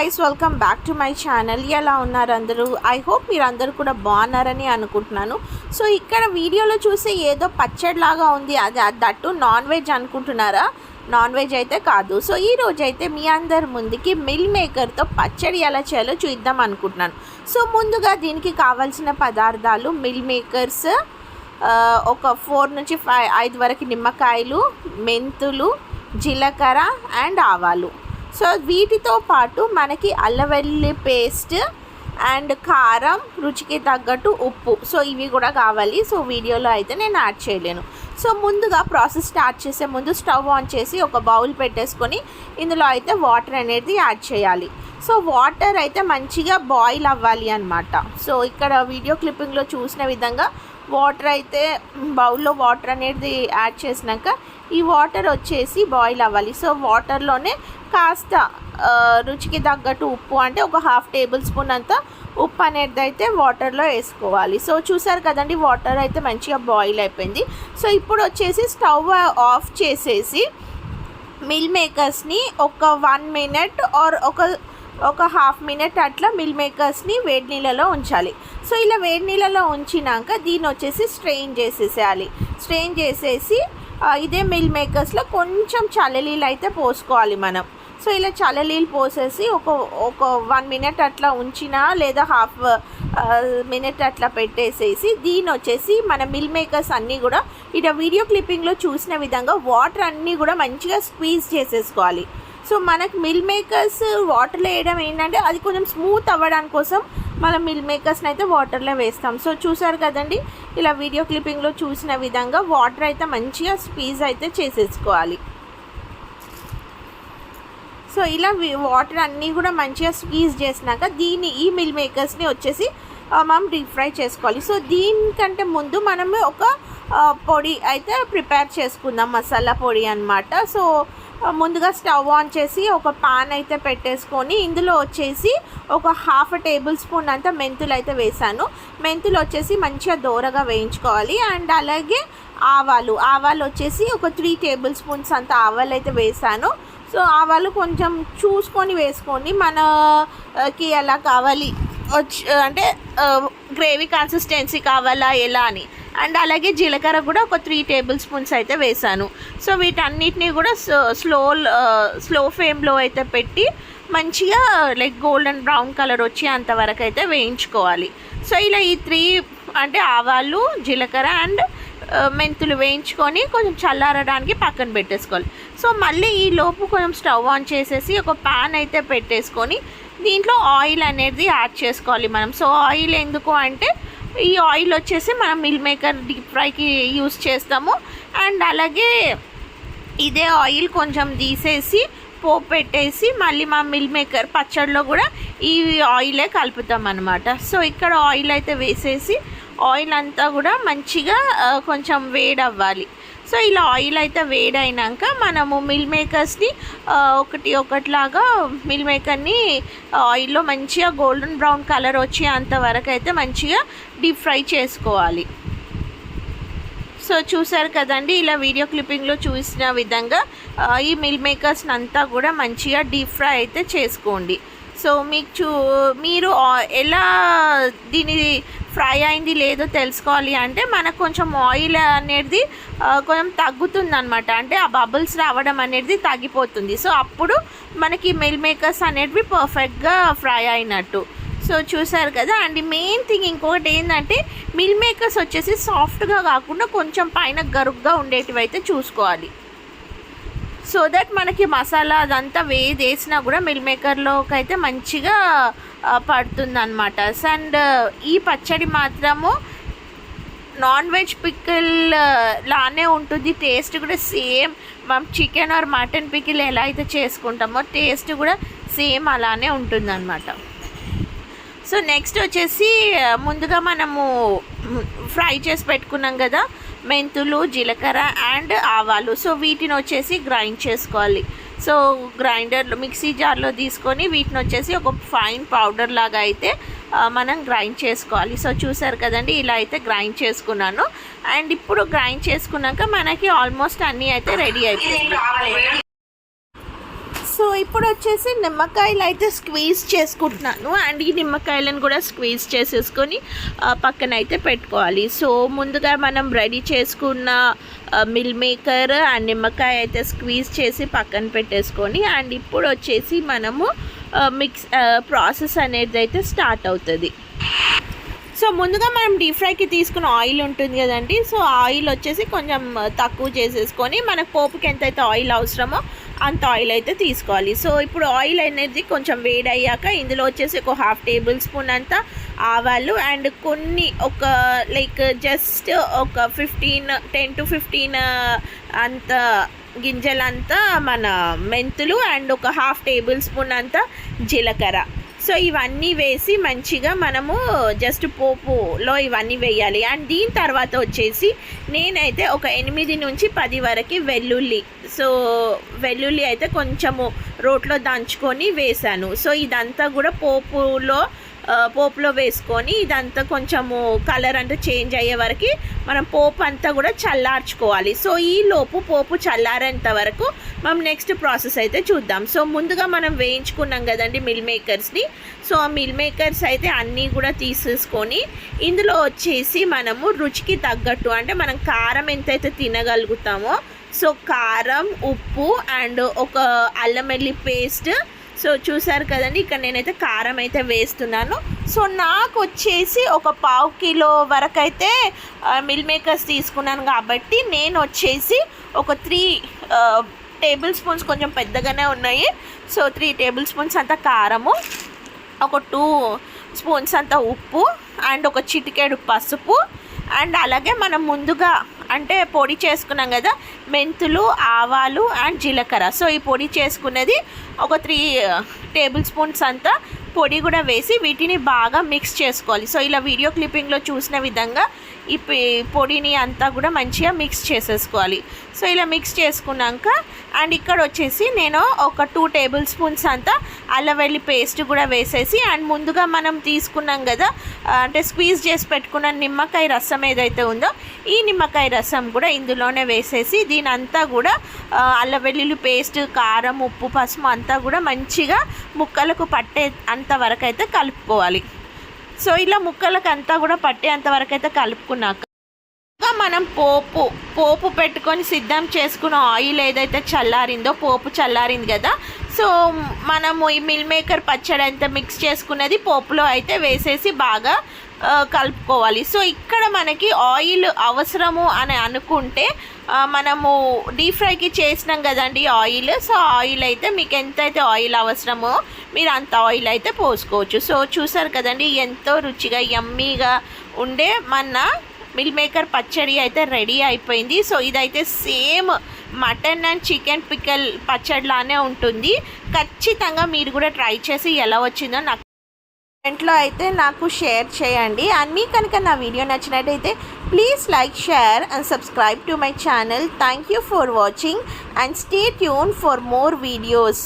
Guys welcome back to my channel ఎలా ఉన్నారు అందరూ? ఐ హోప్ మీరు అందరూ కూడా బాగున్నారని అనుకుంటున్నాను. సో ఇక్కడ వీడియోలో చూస్తే ఏదో పచ్చడి లాగా ఉంది. అది దట్టు నాన్ వెజ్ అనుకుంటున్నారా? నాన్ వెజ్ అయితే కాదు. సో ఈ రోజు అయితే మీ అందరి ముందుకి మిల్ మేకర్తో పచ్చడి ఎలా చేయాలో చూద్దాం అనుకుంటున్నాను. సో ముందుగా దీనికి కావాల్సిన పదార్థాలు మిల్ మేకర్స్ ఒక ఫోర్ నుంచి ఫైవ్ ఐదు వరకు నిమ్మకాయలు మెంతులు జీలకర్ర అండ్ ఆవాలు. సో వీటితో పాటు మనకి అల్లవెల్లి పేస్ట్ అండ్ కారం రుచికి తగ్గట్టు ఉప్పు. సో ఇవి కూడా కావాలి. సో వీడియోలో అయితే నేను యాడ్ చేయలేను. సో ముందుగా ప్రాసెస్ స్టార్ట్ చేసే ముందు స్టవ్ ఆన్ చేసి ఒక బౌల్ పెట్టేసుకొని ఇందులో అయితే వాటర్ అనేది యాడ్ చేయాలి. సో వాటర్ అయితే మంచిగా బాయిల్ అవ్వాలి అనమాట సో ఇక్కడ వీడియో క్లిప్పింగ్లో చూసిన విధంగా వాటర్ అయితే బౌల్లో వాటర్ అనేది యాడ్ చేసినాక ఈ వాటర్ వచ్చేసి బాయిల్ అవ్వాలి. సో వాటర్లోనే కాస్త రుచికి తగ్గట్టు ఉప్పు అంటే ఒక హాఫ్ టేబుల్ స్పూన్ అంతా ఉప్పు అనేది అయితే వాటర్లో వేసుకోవాలి. సో చూసారు కదండి వాటర్ అయితే మంచిగా బాయిల్ అయిపోయింది. సో ఇప్పుడు వచ్చేసి స్టవ్ ఆఫ్ చేసేసి మిల్ మేకర్స్ని ఒక వన్ మినిట్ ఆర్ ఒక ఒక హాఫ్ మినిట్ అట్లా మిల్ మేకర్స్ని వేడి నీళ్ళలో ఉంచాలి. సో ఇలా వేడి నీళ్ళలో ఉంచినాక దీన్ని వచ్చేసి స్ట్రెయిన్ చేసేసేయాలి. స్ట్రెయిన్ చేసేసి ఇదే మిల్ మేకర్స్లో కొంచెం చల్లనీళ్ళు అయితే పోసుకోవాలి మనం. సో ఇలా చల్లనీళ్ళు పోసేసి ఒక ఒక వన్ మినిట్ అట్లా ఉంచినా లేదా హాఫ్ మినిట్ అట్లా పెట్టేసేసి దీని వచ్చేసి మన మిల్ మేకర్స్ అన్నీ కూడా ఇట వీడియో క్లిప్పింగ్లో చూసిన విధంగా వాటర్ అన్నీ కూడా మంచిగా స్క్వీజ్ చేసేసుకోవాలి. సో మనకు మిల్ మేకర్స్ వాటర్లో వేయడం ఏంటంటే అది కొంచెం స్మూత్ అవ్వడానికి కోసం మనం మిల్ మేకర్స్ని అయితే వాటర్లో వేస్తాం. సో చూసారు కదండి ఇలా వీడియో క్లిప్పింగ్లో చూసిన విధంగా వాటర్ అయితే మంచిగా స్పీజ్ అయితే చేసేసుకోవాలి. సో ఇలా వాటర్ అన్నీ కూడా మంచిగా స్పీజ్ చేసినాక దీన్ని ఈ మిల్ మేకర్స్ని వచ్చేసి మనం డీప్ ఫ్రై చేసుకోవాలి. సో దీనికంటే ముందు మనము ఒక పొడి అయితే ప్రిపేర్ చేసుకుందాం మసాలా పొడి అన్నమాట. సో ముందుగా స్టవ్ ఆన్ చేసి ఒక పాన్ అయితే పెట్టేసుకొని ఇందులో వచ్చేసి ఒక హాఫ్ టేబుల్ స్పూన్ అంతా మెంతులు అయితే వేసాను. మెంతులు వచ్చేసి మంచిగా దోరగా వేయించుకోవాలి. అండ్ అలాగే ఆవాలు. ఆవాలు వచ్చేసి ఒక త్రీ టేబుల్ స్పూన్స్ అంత ఆవాలు అయితే వేసాను. సో ఆవాలు కొంచెం చూసుకొని వేసుకోండి. మనకి ఎలా కావాలి అంటే గ్రేవీ కన్సిస్టెన్సీ కావాలా ఎలా అని. అండ్ అలాగే జీలకర్ర కూడా ఒక త్రీ టేబుల్ స్పూన్స్ అయితే వేసాను. సో వీటన్నిటిని కూడా స్లో స్లో ఫ్లేమ్లో అయితే పెట్టి మంచిగా లైక్ గోల్డెన్ బ్రౌన్ కలర్ వచ్చి అంతవరకు అయితే వేయించుకోవాలి. సో ఇలా ఈ త్రీ అంటే ఆవాలు జీలకర్ర అండ్ మెంతులు వేయించుకొని కొంచెం చల్లారడానికి పక్కన పెట్టేసుకోవాలి. సో మళ్ళీ ఈ లోపు కొంచెం స్టవ్ ఆన్ చేసేసి ఒక పాన్ అయితే పెట్టేసుకొని దీంట్లో ఆయిల్ అనేది యాడ్ చేసుకోవాలి మనం. సో ఆయిల్ ఎందుకు అంటే ఈ ఆయిల్ వచ్చేసి మనం మిల్ మేకర్ డీప్ ఫ్రైకి యూస్ చేస్తాము. అండ్ అలాగే ఇదే ఆయిల్ కొంచెం తీసేసి పోపు పెట్టేసి మళ్ళీ మా మిల్ మేకర్ పచ్చడిలో కూడా ఈ ఆయిలే కలుపుతాం అనమాట సో ఇక్కడ ఆయిల్ అయితే వేసేసి ఆయిల్ అంతా కూడా మంచిగా కొంచెం వేడవ్వాలి. సో ఇలా ఆయిల్ అయితే వేడైనాక మనము మిల్ మేకర్స్ని ఒకటి ఒకటిలాగా మిల్ మేకర్ని ఆయిల్లో మంచిగా గోల్డెన్ బ్రౌన్ కలర్ వచ్చే అంతవరకు అయితే మంచిగా డీప్ ఫ్రై చేసుకోవాలి. సో చూసారు కదండి ఇలా వీడియో క్లిప్పింగ్లో చూసిన విధంగా ఈ మిల్ మేకర్స్ని అంతా కూడా మంచిగా డీప్ ఫ్రై అయితే చేసుకోండి. సో మీకు చూ మీరు ఎలా దీని ఫ్రై అయింది లేదో తెలుసుకోవాలి అంటే మనకు కొంచెం ఆయిల్ అనేది కొంచెం తగ్గుతుంది అనమాట అంటే ఆ బబుల్స్ రావడం అనేది తగ్గిపోతుంది. సో అప్పుడు మనకి మిల్ మేకర్స్ అనేటివి పర్ఫెక్ట్గా ఫ్రై అయినట్టు. సో చూసారు కదా? అండ్ మెయిన్ థింగ్ ఇంకొకటి ఏంటంటే మిల్ మేకర్స్ వచ్చేసి సాఫ్ట్గా కాకుండా కొంచెం పైన గరుగ్గా ఉండేటివి అయితే చూసుకోవాలి. సో దట్ మనకి మసాలా అదంతా వేది వేసినా కూడా మిల్ మేకర్లోకి అయితే మంచిగా పడుతుందన్నమాట. అండ్ uh, ఈ పచ్చడి మాత్రము నాన్ వెజ్ పికిల్ లానే ఉంటుంది. టేస్ట్ కూడా సేమ్ మనం చికెన్ ఆర్ మటన్ పికిల్ ఎలా అయితే చేసుకుంటామో టేస్ట్ కూడా సేమ్ అలానే ఉంటుంది సో నెక్స్ట్ వచ్చేసి uh, ముందుగా మనము ఫ్రై చేసి పెట్టుకున్నాం కదా మెంతులు జీలకర్ర అండ్ ఆవాలు. సో వీటిని వచ్చేసి గ్రైండ్ చేసుకోవాలి. సో గ్రైండర్లో మిక్సీ జార్లో తీసుకొని వీటిని వచ్చేసి ఒక ఫైన్ పౌడర్ లాగా అయితే మనం గ్రైండ్ చేసుకోవాలి. సో చూసారు కదండి ఇలా అయితే గ్రైండ్ చేసుకున్నాను. అండ్ ఇప్పుడు గ్రైండ్ చేసుకున్నాక మనకి ఆల్మోస్ట్ అన్నీ అయితే రెడీ అయిపోయింది సో ఇప్పుడు వచ్చేసి నిమ్మకాయలు అయితే స్క్వీజ్ చేసుకుంటున్నాను. అండ్ ఈ నిమ్మకాయలను కూడా స్క్వీజ్ చేసేసుకొని పక్కన అయితే పెట్టుకోవాలి. సో ముందుగా మనం రెడీ చేసుకున్న మిల్ మేకర్ అండ్ నిమ్మకాయ అయితే స్క్వీజ్ చేసి పక్కన పెట్టేసుకొని అండ్ ఇప్పుడు వచ్చేసి మనము మిక్స్ ప్రాసెస్ అనేది అయితే స్టార్ట్ అవుతుంది. సో ముందుగా మనం డీప్ ఫ్రైకి తీసుకున్న ఆయిల్ ఉంటుంది కదండి. సో ఆయిల్ వచ్చేసి కొంచెం తక్కువ చేసేసుకొని మనకు పోపుకి ఎంతైతే ఆయిల్ అవసరమో అంత ఆయిల్ అయితే తీసుకోవాలి. సో ఇప్పుడు ఆయిల్ అనేది కొంచెం వేడి అయ్యాక ఇందులో వచ్చేసి ఒక హాఫ్ టేబుల్ స్పూన్ అంతా ఆవాలు అండ్ కొన్ని ఒక లైక్ జస్ట్ ఒక ఫిఫ్టీన్ టెన్ టు ఫిఫ్టీన్ అంత గింజలంతా మన మెంతులు అండ్ ఒక హాఫ్ టేబుల్ స్పూన్ అంత జీలకర్ర. సో ఇవన్నీ వేసి మంచిగా మనము జస్ట్ పోపులో ఇవన్నీ వేయాలి. అండ్ దీని తర్వాత వచ్చేసి నేనైతే ఒక ఎనిమిది నుంచి పది వరకు వెల్లుల్లి. సో వెల్లుల్లి అయితే కొంచెము రోట్లో దంచుకొని వేశాను సో ఇదంతా కూడా పోపులో పోపులో వేసుకొని ఇదంతా కొంచెము కలర్ అంతా చేంజ్ అయ్యే వరకు మనం పోపు అంతా కూడా చల్లార్చుకోవాలి. సో ఈ లోపు పోపు చల్లారేంత వరకు మనం నెక్స్ట్ ప్రాసెస్ అయితే చూద్దాం. సో ముందుగా మనం వేయించుకున్నాం కదండి మిల్ మేకర్స్ని. సో ఆ మిల్ మేకర్స్ అయితే అన్నీ కూడా తీసేసుకొని ఇందులో వచ్చేసి మనము రుచికి తగ్గట్టు అంటే మనం కారం ఎంతైతే తినగలుగుతామో సో కారం ఉప్పు అండ్ ఒక అల్లం వెల్లి పేస్ట్ సో చూసారు కదండి ఇక్కడ నేనైతే కారం అయితే వేస్తున్నాను. సో నాకు వచ్చేసి ఒక పావు కిలో వరకు అయితే మిల్ మేకర్స్ తీసుకున్నాను కాబట్టి నేను వచ్చేసి ఒక త్రీ టేబుల్ స్పూన్స్ కొంచెం పెద్దగానే ఉన్నాయి. సో త్రీ టేబుల్ స్పూన్స్ అంత కారము ఒక టూ స్పూన్స్ అంత ఉప్పు అండ్ ఒక చిటికేడు పసుపు అండ్ అలాగే మనం ముందుగా అంటే పొడి చేసుకున్నాం కదా మెంతులు ఆవాలు అండ్ జీలకర్ర. సో ఈ పొడి చేసుకున్నది ఒక త్రీ టేబుల్ స్పూన్స్ అంతా పొడి కూడా వేసి వీటిని బాగా మిక్స్ చేసుకోవాలి. సో ఇలా వీడియో క్లిప్పింగ్లో చూసిన విధంగా ఈ పొడిని అంతా కూడా మంచిగా మిక్స్ చేసేసుకోవాలి. సో ఇలా మిక్స్ చేసుకున్నాక అండ్ ఇక్కడ వచ్చేసి నేను ఒక టూ టేబుల్ స్పూన్స్ అంతా అల్లవెల్లి పేస్ట్ కూడా వేసేసి అండ్ ముందుగా మనం తీసుకున్నాం కదా అంటే స్క్వీజ్ చేసి పెట్టుకున్న నిమ్మకాయ రసం ఏదైతే ఉందో ఈ నిమ్మకాయ రసం కూడా ఇందులోనే వేసేసి దీని అంతా కూడా అల్లవెల్లుల్లి పేస్ట్ కారం ఉప్పు పసుపు అంతా కూడా మంచిగా ముక్కలకు పట్టే అంత వరకు అయితే కలుపుకోవాలి. సో ఇలా ముక్కలకంతా కూడా పట్టేంత వరకు అయితే కలుపుకున్నాక మనం పోపు పోపు పెట్టుకొని సిద్ధం చేసుకున్న ఆయిల్ ఏదైతే చల్లారిందో పోపు చల్లారింది కదా సో మనము ఈ మిల్ మేకర్ పచ్చడి అంతా మిక్స్ చేసుకున్నది పోపులో అయితే వేసేసి బాగా కలుపుకోవాలి. సో ఇక్కడ మనకి ఆయిల్ అవసరము అని అనుకుంటే మనము డీప్ ఫ్రైకి చేసినాం కదండి ఆయిల్. సో ఆయిల్ అయితే మీకు ఎంతైతే ఆయిల్ అవసరమో మీరు అంత ఆయిల్ అయితే పోసుకోవచ్చు. సో చూసారు కదండి ఎంతో రుచిగా యమ్మీగా ఉండే మన మిల్ మేకర్ పచ్చడి అయితే రెడీ అయిపోయింది. సో ఇదైతే same mutton and chicken pickle పచ్చడిలానే ఉంటుంది. ఖచ్చితంగా మీరు కూడా ట్రై చేసి ఎలా వచ్చిందో నాకు కామెంట్లో అయితే నాకు షేర్ చేయండి. అండ్ మీకు కనుక నా వీడియో నచ్చినట్టయితే please like share and subscribe to my channel. Thank you for watching and stay tune for more videos.